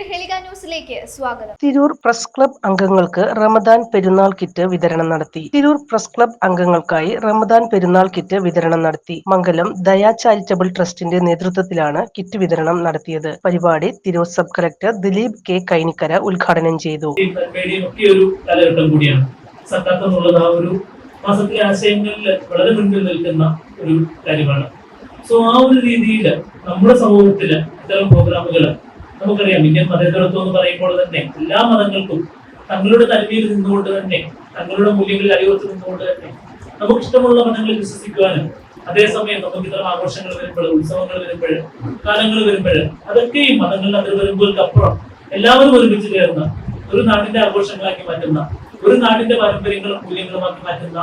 Prahelika ന്യൂസിലേക്ക് സ്വാഗതം. Tirur press club അംഗങ്ങൾക്ക് റമദാൻ പെരുന്നാൾ കിറ്റ് വിതരണം നടത്തി. തിരൂർ പ്രസ് ക്ലബ് അംഗങ്ങൾക്കായി റമദാൻ പെരുന്നാൾ കിറ്റ് വിതരണം നടത്തി. മംഗലം ദയാ ചാരിറ്റബിൾ ട്രസ്റ്റിന്റെ നേതൃത്വത്തിലാണ് കിറ്റ് വിതരണം നടത്തിയത്. പരിപാടി Tirur sub collector Dileep K Kainikkara ഉദ്ഘാടനം ചെയ്തു. മാസത്തിലെ ആശയങ്ങളിൽ വളരെ മുൻപിൽ നിൽക്കുന്ന ഒരു കാര്യമാണ്. സോ ആ ഒരു രീതിയിൽ നമ്മുടെ സമൂഹത്തിൽ ഇത്തരം പ്രോഗ്രാമുകൾ നമുക്കറിയാം ഇന്ത്യൻ മതേതരത്വം എന്ന് പറയുമ്പോൾ തന്നെ എല്ലാ മതങ്ങൾക്കും തങ്ങളുടെ തനിമയിൽ നിന്നുകൊണ്ട് തന്നെ തങ്ങളുടെ മൂല്യങ്ങളിൽ അടിയുറച്ച് നിന്നുകൊണ്ട് തന്നെ നമുക്ക് ഇഷ്ടമുള്ള മതങ്ങളിൽ വിശ്വസിക്കുവാനും അതേസമയം നമുക്ക് ഇത്തരം ആഘോഷങ്ങൾ വരുമ്പോൾ ഉത്സവങ്ങൾ വരുമ്പോൾ കാലങ്ങൾ വരുമ്പോൾ അതൊക്കെ ഈ മതങ്ങളുടെ അതിർവരുമ്പുകൾക്കപ്പുറം എല്ലാവരും ഒരുമിച്ച് ചേർന്ന് ഒരു നാടിന്റെ ആഘോഷങ്ങളാക്കി മാറ്റുന്ന ഒരു നാടിന്റെ പാരമ്പര്യങ്ങളും മൂല്യങ്ങളുമാക്കി മാറ്റുന്ന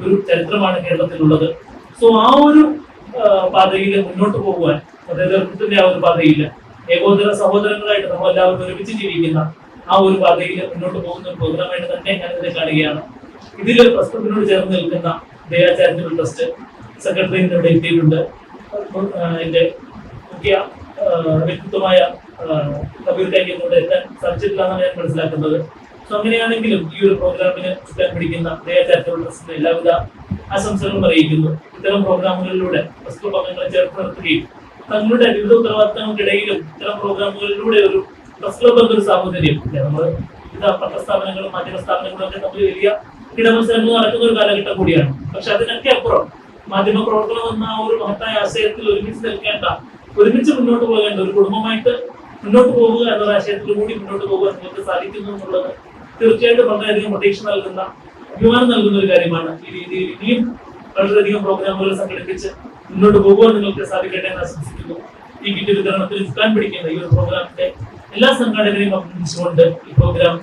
ഒരു ചരിത്രമാണ് കേരളത്തിലുള്ളത്. സോ ആ ഒരു പാതയിൽ മുന്നോട്ട് പോകുവാൻ മതേതരത്വത്തിന്റെ ആ ഒരു പാതയിൽ ഏകോദര സഹോദരങ്ങളായിട്ട് നമ്മൾ എല്ലാവരും ഒരുമിച്ച് ജീവിക്കുന്ന ആ ഒരു പാതയിൽ മുന്നോട്ട് പോകുന്ന ഒരു പ്രോഗ്രാമായിട്ട് തന്നെ ഞാൻ ഇതിനെ കാണുകയാണ്. ഇതിൽ പ്രശ്നത്തിനോട് ചേർന്ന് നിൽക്കുന്ന ദയാ ചാരിറ്റബിൾ ട്രസ്റ്റ് സെക്രട്ടറി ഇവിടെ എത്തിയിട്ടുണ്ട്. എന്റെ മുഖ്യ വ്യക്തിത്വമായ കബീർ ഇവിടെ എത്താൻ സാധിച്ചിട്ടില്ല എന്നാണ് ഞാൻ മനസ്സിലാക്കുന്നത്. സോ അങ്ങനെയാണെങ്കിലും ഈ ഒരു പ്രോഗ്രാമിന് ചുറ്റാൻ പിടിക്കുന്ന ദയാ ചാരിറ്റബിൾ ട്രസ്റ്റിന് എല്ലാവിധ ആശംസകളും അറിയിക്കുന്നു. ഇത്തരം പ്രോഗ്രാമുകളിലൂടെ വസ്തു പങ്കങ്ങളെ ചേർത്ത് നിർത്തുകയും തങ്ങളുടെ വിവിധ ഉത്തരവാദിത്തങ്ങൾക്കിടയിലും ഇത്തരം പ്രോഗ്രാമുകളിലൂടെ ഒരു പ്രസ് ക്ലബ് എന്നൊരു സാഹചര്യം നമ്മൾ വിവിധ പത്രസ്ഥാപനങ്ങളും മാധ്യമ സ്ഥാപനങ്ങളും ഒക്കെ തമ്മിൽ വലിയ ഇടമത്സരങ്ങൾ നടക്കുന്ന ഒരു കാലഘട്ടം കൂടിയാണ്. പക്ഷെ അതിനൊക്കെ അപ്പുറം മാധ്യമ പ്രവർത്തനം എന്ന ഒരു മഹത്തായ ആശയത്തിൽ ഒരുമിച്ച് നിൽക്കേണ്ട ഒരുമിച്ച് മുന്നോട്ട് പോകേണ്ട ഒരു കുടുംബമായിട്ട് മുന്നോട്ട് പോവുക എന്ന ആശയത്തിൽ കൂടി മുന്നോട്ട് പോകാൻ നിങ്ങൾക്ക് സാധിക്കുന്നു എന്നുള്ളത് തീർച്ചയായിട്ടും വളരെയധികം പ്രതീക്ഷ നൽകുന്ന അഭിമാനം നൽകുന്ന ഒരു കാര്യമാണ്. ഈ രീതിയിൽ ഇനിയും വളരെയധികം പ്രോഗ്രാമുകൾ സംഘടിപ്പിച്ച് മുന്നോട്ട് പോകുവാൻ നിങ്ങൾക്ക് സാധിക്കട്ടെ എന്ന് ആശംസിക്കുന്നു. ഈ കിറ്റ് വിതരണത്തിൽ ചുക്കാൻ പിടിക്കുന്ന ഈ ഒരു പ്രോഗ്രാമിന്റെ എല്ലാ സംഘടനകളെയും അഭിനന്ദിച്ചുകൊണ്ട് ഈ പ്രോഗ്രാം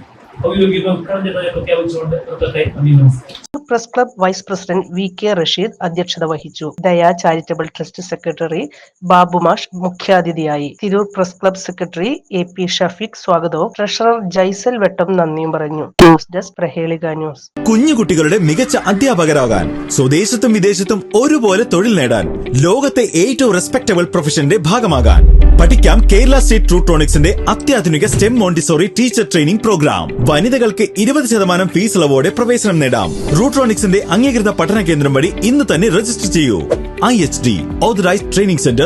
ഔദ്യോഗിക ചെയ്തതായി പ്രഖ്യാപിച്ചുകൊണ്ട് നിർത്തട്ടെ നന്ദി നമസ്കാരം. Press club vice president V K Rasheed അധ്യക്ഷത വഹിച്ചു. ദയ ചാരിറ്റബിൾ ട്രസ്റ്റ് സെക്രട്ടറി ബാബുമാഷ് മുഖ്യാതിഥിയായി. Tirur press club secretary A P Shafeeq സ്വാഗതവും ട്രഷറർ ജൈസൽ വെട്ടം നന്ദിയും പറഞ്ഞു. News desk Prahelika news. കുഞ്ഞുകുട്ടികളുടെ മികച്ച അധ്യാപകരാകാൻ സ്വദേശത്തും വിദേശത്തും ഒരുപോലെ തൊഴിൽ നേടാൻ ലോകത്തെ ഏറ്റവും റെസ്പെക്ടബിൾ പ്രൊഫഷന്റെ ഭാഗമാകാൻ. പഠിക്കാം കേരള സ്റ്റേറ്റ് ട്രൂട്രോണിക്സിന്റെ അത്യാധുനിക stem montessori teacher training programme. വനിതകൾക്ക് ഇരുപത് ശതമാനം ഫീസ് ഇളവോടെ പ്രവേശനം നേടാം. റൂട്രോണിക്സിന്റെ അംഗീകൃത പഠന കേന്ദ്രം വഴി ഇന്ന് തന്നെ രജിസ്റ്റർ ചെയ്യൂ. I H D authorised training centre